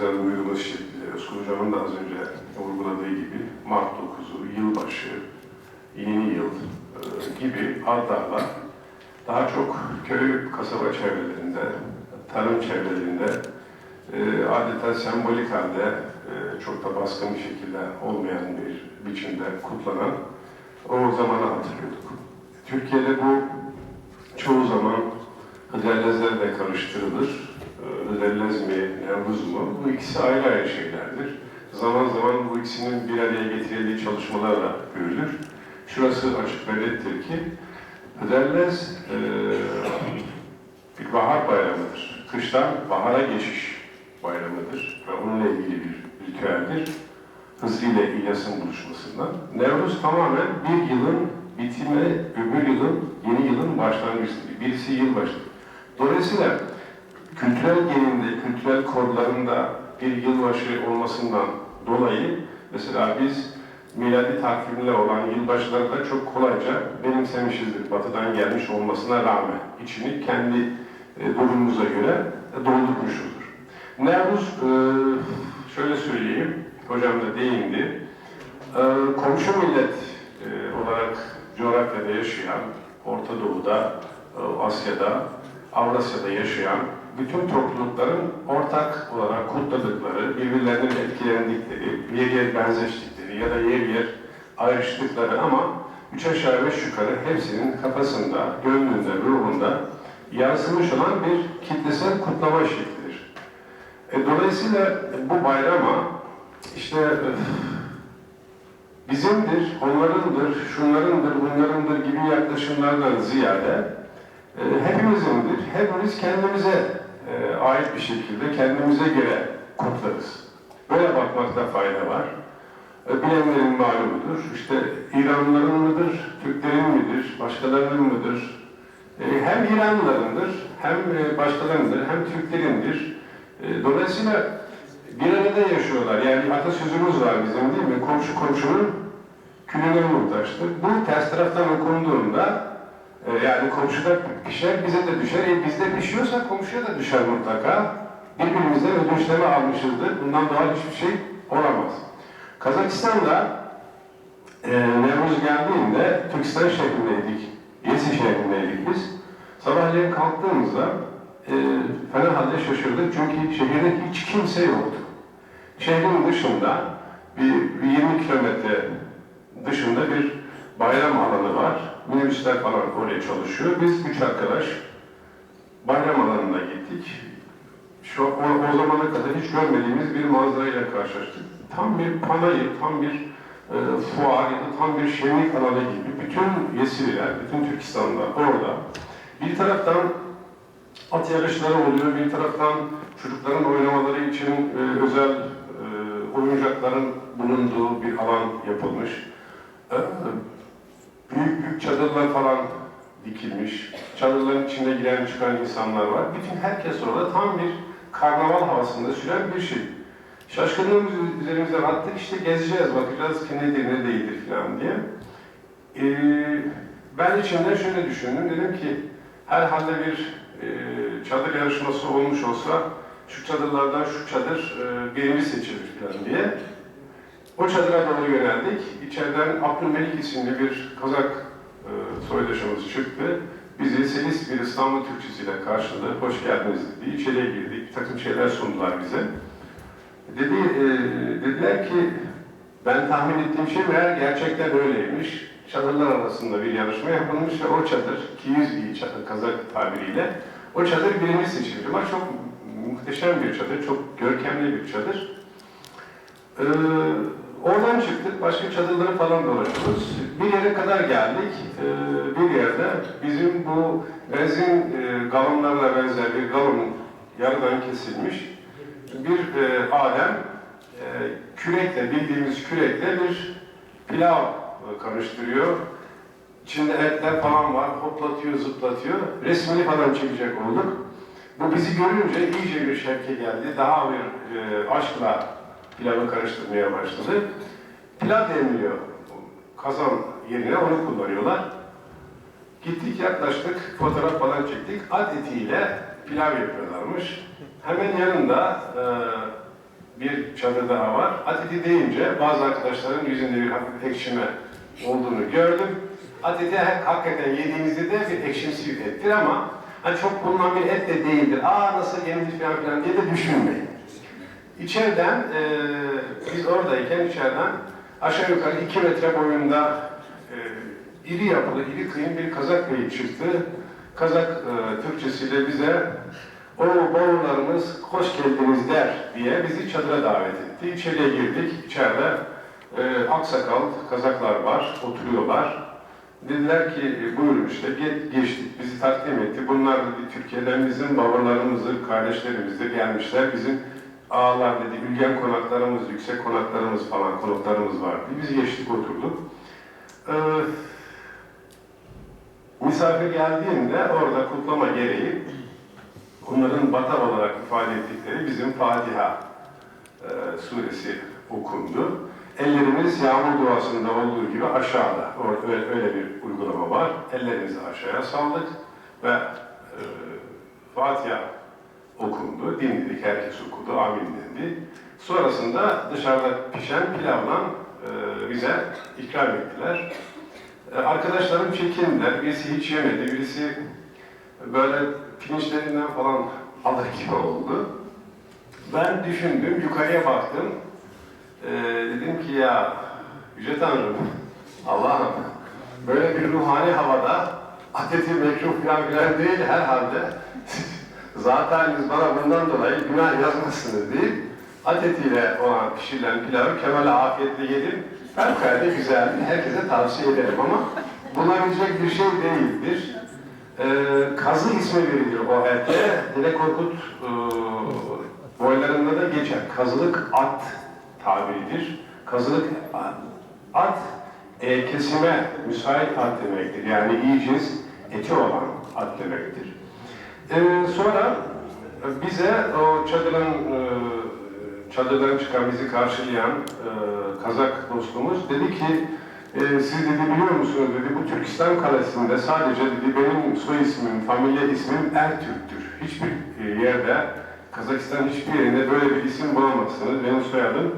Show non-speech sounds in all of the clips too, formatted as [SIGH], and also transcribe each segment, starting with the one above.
özel uygulaması şekli, Özgür Hocam'ın da az önce vurguladığı gibi Mart 9'u, yılbaşı, yeni yıl e, gibi adlarla daha çok köy, kasaba çevrelerinde, tarım çevrelerinde e, adeta sembolik halde e, çok da baskın bir şekilde olmayan bir biçimde kutlanan o zamanı hatırlıyorduk. Türkiye'de bu çoğu zaman Hıdrellezlerle karıştırılır. Hıdrellez mi, Nevruz mu? Bu ikisi ayrı ayrı şeylerdir. Zaman zaman bu ikisinin bir araya getirildiği çalışmalarla görülür. Şurası açık ve ki Hıdrellez e, bir bahar bayramıdır. Kıştan bahara geçiş bayramıdır ve onunla ilgili bir ritüeldir. Hızlı ile İlyas'ın buluşmasından. Nevruz tamamen bir yılın bitimi, öbür yılın, yeni yılın başlangıcıdır. Birisi yılbaşı. Dolayısıyla kültürel geninde, kültürel kodlarında bir yılbaşı olmasından dolayı mesela biz miladi takvimle olan yılbaşları da çok kolayca benimsemişizdir. Batıdan gelmiş olmasına rağmen içini kendi e, durumumuza göre doldurmuşuzdur. Nevruz, e, şöyle söyleyeyim, hocam da değindi. E, komşu millet olarak coğrafyada yaşayan, Orta Doğu'da, Asya'da, Avrasya'da yaşayan bütün toplulukların ortak olarak kutladıkları, birbirlerinin etkilendikleri, yer yer benzeştikleri ya da yer yer ayrıştıkları ama üç aşağı beş yukarı hepsinin kafasında, gönlünde, ruhunda yansımış olan bir kitlesel kutlama şeklidir. E, dolayısıyla bu bayrama işte bizimdir, onlarındır, şunlarındır, bunlarındır gibi yaklaşımlardan ziyade e, hepimizindir. Hepimiz kendimize e, ait bir şekilde kendimize göre kutlarız. Böyle bakmakta fayda var. E, bilenlerin malumudur. İşte İranlıların mıdır, Türklerin midir, başkalarının mıdır? E, hem İranlılarındır, hem e, başkalarındır, hem Türklerindir. E, dolayısıyla bir arada yaşıyorlar. Yani atasözümüz var bizim değil mi? Komşu komşunun külüne muhtaçtır. Bu ters taraftan okunduğunda yani komşuda pişer, bize de düşer. E, bizde pişiyorsa komşuya da düşer mutlaka. Birbirimizden ödünçleme almışızdır. Bundan daha hiçbir şey olamaz. Kazakistan'da e, Nevruz geldiğinde Türkistan şehrindeydik. Yesi şehrindeydik biz. Sabahleyin kalktığımızda e, fena halde şaşırdık çünkü şehirde hiç kimse yoktu. Şehrin dışında bir, bir 20 kilometre dışında bir bayram alanı var. Minibüsler falan oraya çalışıyor. Biz üç arkadaş bayram alanına gittik. Şu, o, o zamana kadar hiç görmediğimiz bir manzarayla karşılaştık. Tam bir panayır, tam bir e, fuar ya da tam bir şenlik alanı gibi bütün Yesililer, bütün Türkistan'da orada. Bir taraftan at yarışları oluyor, bir taraftan çocukların oynamaları için e, özel e, oyuncakların bulunduğu bir alan yapılmış. E, büyük büyük çadırlar falan dikilmiş. Çadırların içinde giren çıkan insanlar var. Bütün herkes orada tam bir karnaval havasında süren bir şey. Şaşkınlığımız üzerimize attık işte gezeceğiz, bakacağız ki nedir ne değildir falan diye. Ee, ben içimden şöyle düşündüm, dedim ki herhalde bir e, çadır yarışması olmuş olsa şu çadırlardan şu çadır e, birinci seçilir falan diye. O çadıra doğru yöneldik. İçeriden Abdülmelik isimli bir Kazak e, soydaşımız çıktı. Bizi selis bir İstanbul Türkçesiyle karşıladı. Hoş geldiniz dedi. İçeriye girdik. Bir takım şeyler sundular bize. Dedi, e, dediler ki ben tahmin ettiğim şey meğer gerçekten öyleymiş. Çadırlar arasında bir yarışma yapılmış ve o çadır, 200 bir çadır Kazak tabiriyle, o çadır birinci seçilmiş ama çok muhteşem bir çadır, çok görkemli bir çadır. Ee, oradan çıktık, başka çadırları falan dolaşıyoruz. Bir yere kadar geldik. Ee, bir yerde bizim bu benzin e, galonlarına benzer bir galon yarıdan kesilmiş bir e, Adem e, kürekle, bildiğimiz kürekle bir pilav karıştırıyor. İçinde etler falan var, hoplatıyor, zıplatıyor. Resmini falan çekecek olduk. Bu bizi görünce iyice bir şevke geldi. Daha bir e, aşkla pilavı karıştırmaya başladı. Pilav demliyor. Kazan yerine onu kullanıyorlar. Gittik yaklaştık, fotoğraf falan çektik. At etiyle pilav yapıyorlarmış. Hemen yanında e, bir çadır daha var. Atiti deyince bazı arkadaşların yüzünde bir hafif ekşime olduğunu gördüm. Atiti hakikaten yediğinizde de bir ekşimsi bir ettir ama hani çok bulunan bir et de değildir. Aa nasıl yenildi falan filan diye de düşünmeyin. İçeriden, e, biz oradayken içeriden aşağı yukarı 2 metre boyunda e, iri yapılı, iri kıyım bir Kazak beyi çıktı. Kazak e, Türkçesiyle bize o bavullarımız hoş geldiniz der diye bizi çadıra davet etti. İçeriye girdik. İçeride e, aksakal Kazaklar var, oturuyorlar. Dediler ki e, buyurun işte ge- geçtik, bizi takdim etti. Bunlar dedi Türkiye'den bizim babalarımızdır, kardeşlerimizdir gelmişler. Bizim ağalar dedi, ülgen konaklarımız, yüksek konaklarımız falan, konuklarımız var. Biz geçtik oturduk. Ee, misafir geldiğinde orada kutlama gereği onların bata olarak ifade ettikleri bizim Fatiha e, suresi okundu. Ellerimiz yağmur duasında olduğu gibi aşağıda. Öyle, öyle bir uygulama var. Ellerimizi aşağıya saldık ve e, Fatiha okundu. Dinledik, herkes okudu, amin dendi. Sonrasında dışarıda pişen pilavla e, bize ikram ettiler. E, arkadaşlarım çekindiler. Birisi hiç yemedi, birisi böyle pirinçlerinden falan alır gibi oldu. Ben düşündüm, yukarıya baktım. Ee, dedim ki ya Yüce Tanrım, Allah'ım böyle bir ruhani havada adeti mekruh falan filan değil herhalde. [LAUGHS] Zaten biz bana bundan dolayı günah yazmışsınız deyip adetiyle olan pişirilen pilavı kemale afiyetle yedim. Fevkalade güzeldi. Herkese tavsiye ederim ama bulabilecek bir şey değildir. Ee, kazı ismi veriliyor o ete. Dede Korkut e, boylarında da geçer. Kazılık at tabiridir. Kazılık at e, kesime müsait at demektir. Yani iyi cins eti olan at demektir. Ee, sonra bize o çadırın e, çadırdan çıkan bizi karşılayan e, Kazak dostumuz dedi ki e, siz dedi biliyor musunuz dedi bu Türkistan kalesinde sadece dedi benim soy ismim, familya ismim Ertürk'tür. Hiçbir e, yerde Kazakistan hiçbir yerinde böyle bir isim bulamazsınız. Benim soyadım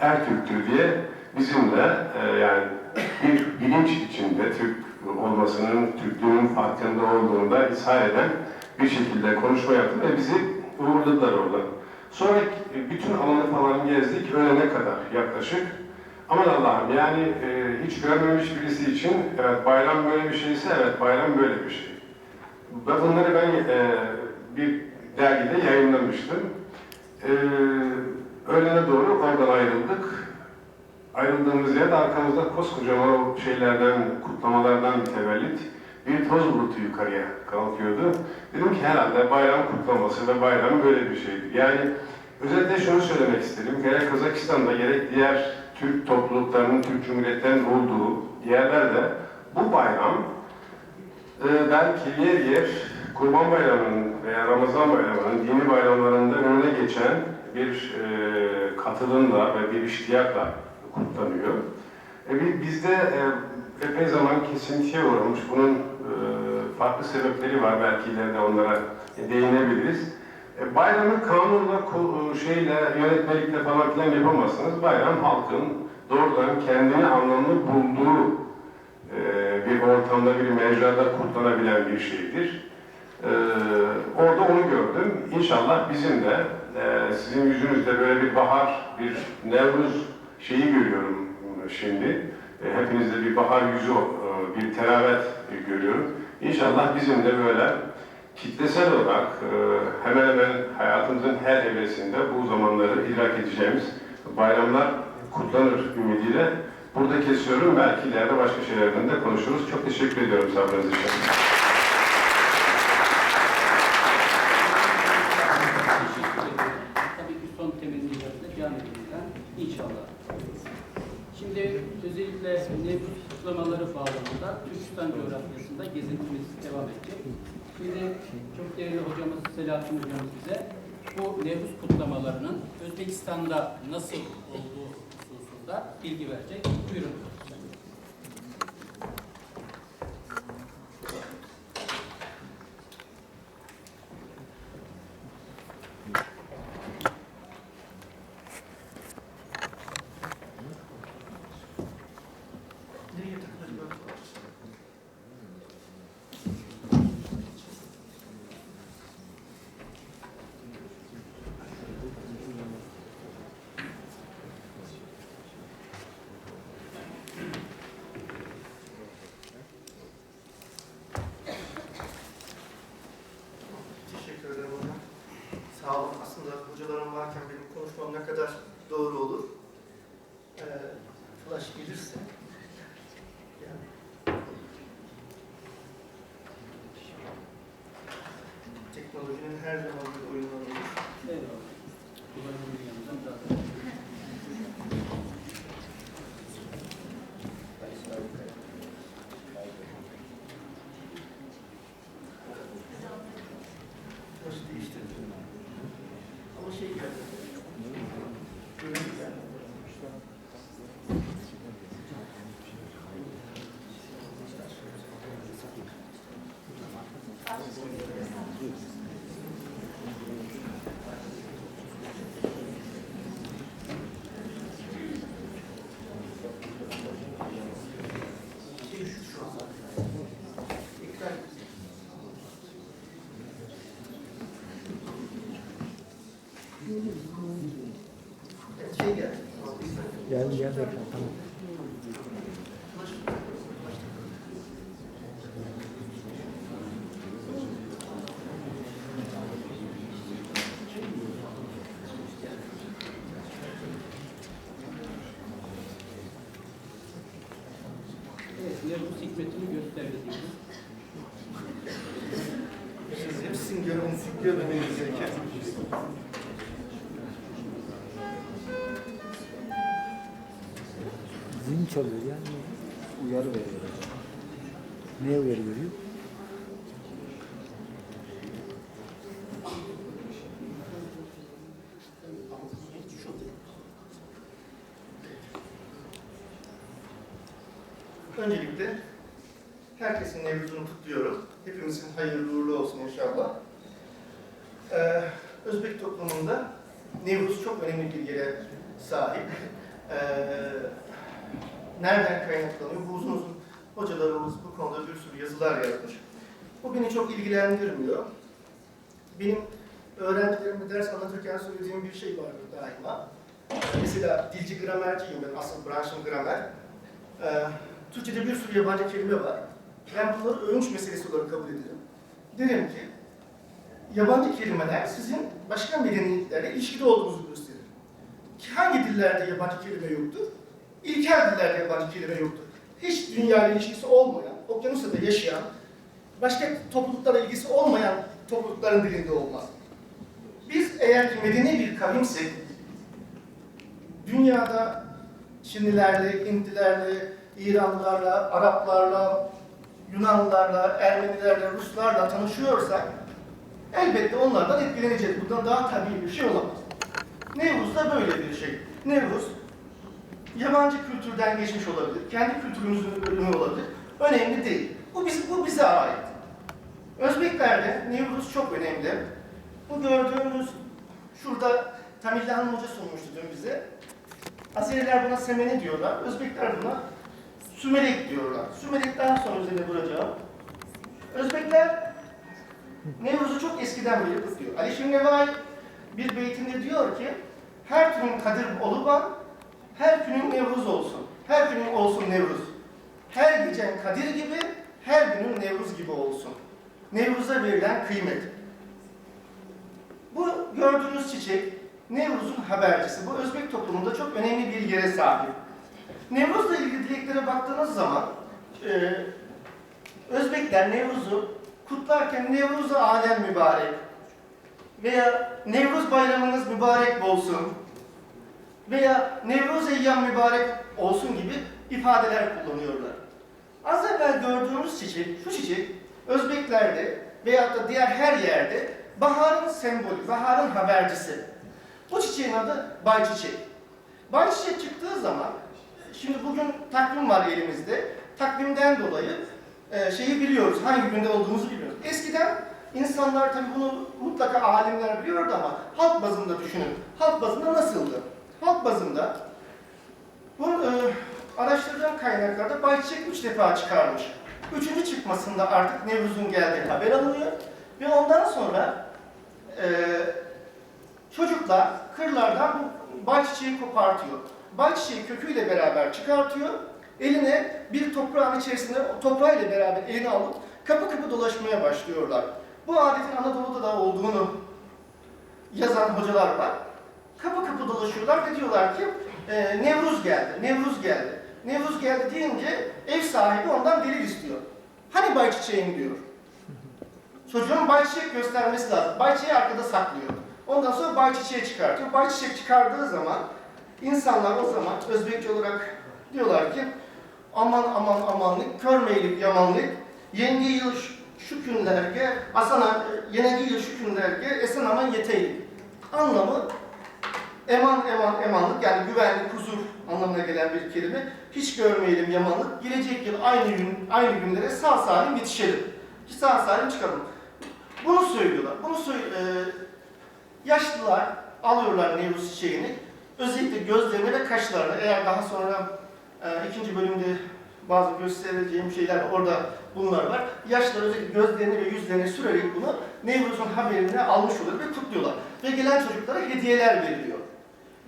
Ertürk'tür diye bizimle e, yani bir bilinç içinde Türk olmasının, Türklüğün farkında olduğunu da ishar eden bir şekilde konuşma yaptı ve bizi uğurladılar orada. Sonra bütün alanı falan gezdik, öğlene kadar yaklaşık. Aman Allah'ım yani e, hiç görmemiş birisi için evet bayram böyle bir şeyse evet bayram böyle bir şey. Ve bunları ben e, bir dergide yayınlamıştım. E, öğlene doğru oradan ayrıldık. Ayrıldığımız yerde arkamızda koskocaman o şeylerden, kutlamalardan mütevellit bir toz bulutu yukarıya kalkıyordu. Dedim ki herhalde bayram kutlaması ve bayram böyle bir şeydir. Yani özetle şunu söylemek istedim. Gerek Kazakistan'da gerek diğer Türk topluluklarının, Türk Cumhuriyetlerinin olduğu yerlerde bu bayram e, belki yer yer Kurban Bayramı'nın veya Ramazan Bayramı'nın dini bayramlarında önüne geçen bir e, katılımla ve bir iştiyakla kutlanıyor. E, bi- bizde e, epey zaman kesintiye uğramış. Bunun e, farklı sebepleri var. Belki ileride onlara değinebiliriz. E, bayramı kanunla, ku- şeyle, yönetmelikle falan filan yapamazsınız. Bayram halkın doğrudan kendini anlamlı bulduğu e, bir ortamda, bir mecrada kutlanabilen bir şeydir. E, orada onu gördüm. İnşallah bizim de e, sizin yüzünüzde böyle bir bahar, bir Nevruz şeyi görüyorum şimdi. E, hepinizde bir bahar yüzü, e, bir teravet görüyorum. İnşallah bizim de böyle kitlesel olarak e, hemen hemen hayatımızın her evresinde bu zamanları idrak edeceğimiz bayramlar kutlanır ümidiyle. Burada kesiyorum. Belki ileride başka şeylerden de konuşuruz. Çok teşekkür ediyorum sabrınız için. Teşekkür ederim. Tabii ki son temennilerle devam edilmeden inşallah. Şimdi özellikle Nevruz kutlamaları bağlamında Türkistan coğrafyasında gezintimiz devam edecek. Şimdi çok değerli hocamız Selahattin hocamız bize bu Nevruz kutlamalarının Özbekistan'da nasıl olduğu hususunda bilgi verecek. Buyurun. Her zaman Geldi geldi ekran tamam. Nefus hikmetini gösterdi. Siz hepsini görmeniz, görmeniz gereken. Zil çalıyor yani uyarı veriyor. Ne uyarı veriyor? Öncelikle herkesin Nevruz'unu kutluyorum. Hepimizin hayırlı uğurlu olsun inşallah. Ee, Özbek toplumunda Nevruz çok önemli bir yere sahip. Ee, nereden kaynaklanıyor? Bu uzun uzun hocalarımız bu konuda bir sürü yazılar yazmış. Bu beni çok ilgilendirmiyor. Benim öğrencilerime ders anlatırken söylediğim bir şey vardır daima. Mesela dilci gramerciyim ben, asıl branşım gramer. Ee, Türkçe'de bir sürü yabancı kelime var. Ben bunları övünç meselesi olarak kabul ederim. Derim ki, yabancı kelimeler sizin başka medeniyetlerle ilişkide olduğunuzu gösterir. Ki hangi dillerde yabancı kelime yoktur? İlkel dillerde yabancı kelime yoktur. Hiç dünya ile ilişkisi olmayan, okyanusda yaşayan, başka topluluklarla ilgisi olmayan toplulukların dilinde olmaz. Biz eğer ki medeni bir kavimsek, dünyada Çinlilerle, Hintlilerle, İranlılarla, Araplarla, Yunanlılarla, Ermenilerle, Ruslarla tanışıyorsak elbette onlardan etkileneceğiz. Bundan daha tabii bir şey olamaz. Nevruz da böyle bir şey. Nevruz yabancı kültürden geçmiş olabilir, kendi kültürümüzün ürünü olabilir. Önemli değil. Bu, biz, bu bize ait. Özbeklerde Nevruz çok önemli. Bu gördüğünüz şurada Tamilli Hanım Hoca sunmuştu dün bize. Azeriler buna semene diyorlar, Özbekler buna sümelek diyorlar. Sümelekten sonra üzerine duracağım. Özbekler Nevruz'u çok eskiden beri kutluyor. Ali Şimnevai bir beytinde diyor ki her günün kadir oluban, her günün Nevruz olsun. Her günün olsun Nevruz. Her gecen kadir gibi, her günün Nevruz gibi olsun. Nevruz'a verilen kıymet. Bu gördüğünüz çiçek Nevruz'un habercisi. Bu Özbek toplumunda çok önemli bir yere sahip. Nevruz'la ilgili dileklere baktığınız zaman e, Özbekler Nevruz'u kutlarken Nevruz-u alem mübarek veya Nevruz bayramınız mübarek olsun veya Nevruz eyyam mübarek olsun gibi ifadeler kullanıyorlar. Az evvel gördüğümüz çiçek, şu çiçek Özbeklerde veyahut da diğer her yerde baharın sembolü, baharın habercisi. Bu çiçeğin adı bayçiçek. Bayçiçek çıktığı zaman, şimdi bugün takvim var elimizde. Takvimden dolayı e, şeyi biliyoruz, hangi günde olduğumuzu biliyoruz. Eskiden insanlar tabii bunu mutlaka alimler biliyordu ama halk bazında düşünün. Halk bazında nasıldı? Halk bazında bu e, araştırdığım kaynaklarda Bayçiçek üç defa çıkarmış. Üçüncü çıkmasında artık Nevruz'un geldiği haber alınıyor. Ve ondan sonra e, çocuklar kırlardan bayçiçeği kopartıyor. Bayçiçeği köküyle beraber çıkartıyor. Eline bir toprağın içerisinde toprağıyla beraber elini alıp kapı kapı dolaşmaya başlıyorlar. Bu adetin Anadolu'da da olduğunu yazan hocalar var. Dolaşıyorlar ve diyorlar ki e, Nevruz geldi, Nevruz geldi. Nevruz geldi deyince ev sahibi ondan delil istiyor. Hani Bay Çiçeğin diyor. Çocuğun Bay göstermesi lazım. Bay arkada saklıyor. Ondan sonra Bay Çiçek'i çıkartıyor. Bay Çiçek çıkardığı zaman insanlar o zaman Özbekçe olarak diyorlar ki aman aman amanlık, körmeylik yamanlık, yenge yıl şu- şu günlerge, asana, yenegi yıl şu günlerge, esen aman yeteylik. Anlamı eman eman emanlık yani güvenlik, huzur anlamına gelen bir kelime. Hiç görmeyelim yamanlık. Gelecek yıl aynı gün aynı günlere sağ salim yetişelim. Sağ salim çıkalım. Bunu söylüyorlar. Bunu söyle, e, yaşlılar alıyorlar Nevruz çiçeğini. Özellikle gözlerine ve kaşlarına. Eğer daha sonra e, ikinci bölümde bazı göstereceğim şeyler. Orada bunlar var. Yaşlılar özellikle gözlerini ve yüzlerini sürerek bunu Nevruz'un haberini almış oluyor ve kutluyorlar. Ve gelen çocuklara hediyeler veriliyor.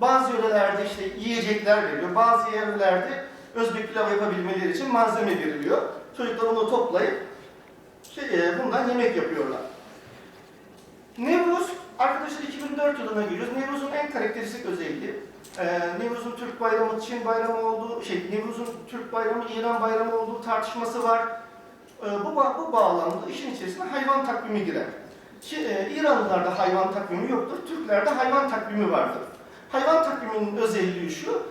Bazı yörelerde işte yiyecekler veriliyor. Bazı yerlerde Özbek pilav yapabilmeleri için malzeme veriliyor. Çocuklar onu toplayıp şey, e, bundan yemek yapıyorlar. Nevruz, arkadaşlar 2004 yılına giriyoruz. Nevruz'un en karakteristik özelliği, e, Nevruz'un Türk bayramı, Çin bayramı olduğu, şey, Nevruz'un Türk bayramı, İran bayramı olduğu tartışması var. E, bu, bu bağlamda işin içerisine hayvan takvimi girer. Çi- e, İranlılarda hayvan takvimi yoktur, Türklerde hayvan takvimi vardır. Hayvan takviminin özelliği şu,